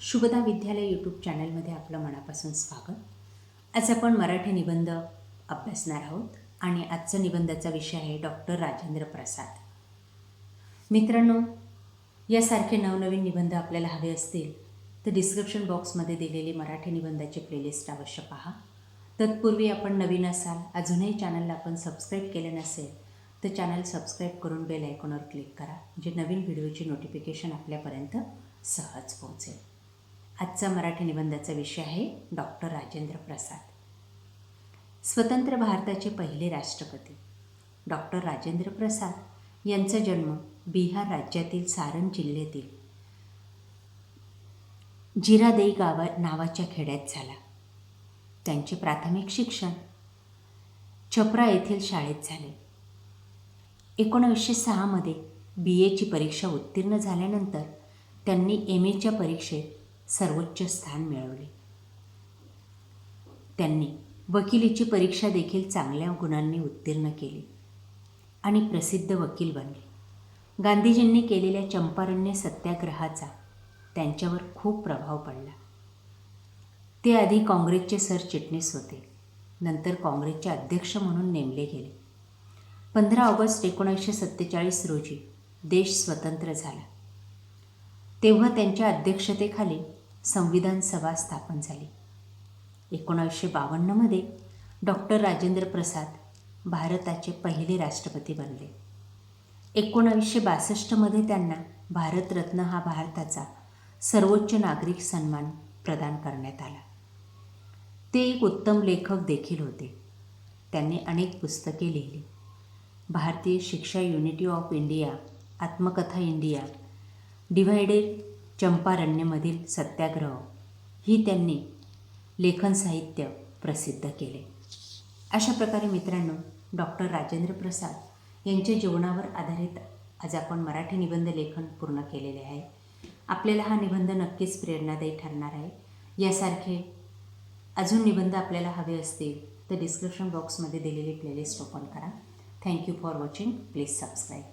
शुभदा विद्यालय यूट्यूब चॅनलमध्ये आपलं मनापासून स्वागत. आज आपण मराठी निबंध अभ्यासणार आहोत आणि आजचा निबंधाचा विषय आहे डॉक्टर राजेंद्र प्रसाद. मित्रांनो यासारखे नवनवीन निबंध आपल्याला हवे असतील तर डिस्क्रिप्शन बॉक्समध्ये दिलेली मराठी निबंधाची प्लेलिस्ट अवश्य पहा. तत्पूर्वी आपण नवीन असाल अजूनही चॅनलला आपण सबस्क्राईब केलं नसेल तर चॅनल सबस्क्राईब करून बेल आयकॉनवर क्लिक करा जे नवीन व्हिडिओची नोटिफिकेशन आपल्यापर्यंत सहज पोहोचेल. आजचा मराठी निबंधाचा विषय आहे डॉक्टर राजेंद्र प्रसाद. स्वतंत्र भारताचे पहिले राष्ट्रपती डॉक्टर राजेंद्र प्रसाद यांचा जन्म बिहार राज्यातील सारण जिल्ह्यातील जिरादेई गावा नावाच्या खेड्यात झाला. त्यांचे प्राथमिक शिक्षण छपरा येथील शाळेत झाले. एकोणावीसशे सहामध्ये बी एची परीक्षा उत्तीर्ण झाल्यानंतर त्यांनी एम एच्या परीक्षेत सर्वोच्च स्थान मिळवले. त्यांनी वकिलीची परीक्षा देखील चांगल्या गुणांनी उत्तीर्ण केली आणि प्रसिद्ध वकील बनले. गांधीजींनी केलेल्या चंपारण्य सत्याग्रहाचा त्यांच्यावर खूप प्रभाव पडला. ते आधी काँग्रेसचे सरचिटणीस होते. नंतर काँग्रेसचे अध्यक्ष म्हणून नेमले गेले. पंधरा ऑगस्ट एकोणीसशे सत्तेचाळीस रोजी देश स्वतंत्र झाला. तेव्हा त्यांच्या अध्यक्षतेखाली संविधान सभा स्थापन झाली. एकोणावीसशे बावन्नमध्ये डॉक्टर राजेंद्र प्रसाद भारताचे पहिले राष्ट्रपती बनले. एकोणावीसशे बासष्टमध्ये त्यांना भारतरत्न हा भारताचा सर्वोच्च नागरिक सन्मान प्रदान करण्यात आला. ते एक उत्तम लेखक देखील होते. त्यांनी अनेक पुस्तके लिहिली. भारतीय शिक्षा युनिटी ऑफ इंडिया आत्मकथा इंडिया डिव्हायडेड चंपारण्यमधील सत्याग्रह. ही त्यांनी लेखन साहित्य प्रसिद्ध केले. अशा प्रकारे मित्रांनो डॉक्टर राजेंद्र प्रसाद यांच्या जीवनावर आधारित आज आपण मराठी निबंध लेखन पूर्ण केलेले आहे. आपल्याला हा निबंध नक्कीच प्रेरणादायी ठरणार आहे. यासारखे अजून निबंध आपल्याला हवे असतील तर डिस्क्रिप्शन बॉक्समध्ये दिलेली प्लेलिस्ट ओपन करा. Thank you for watching please subscribe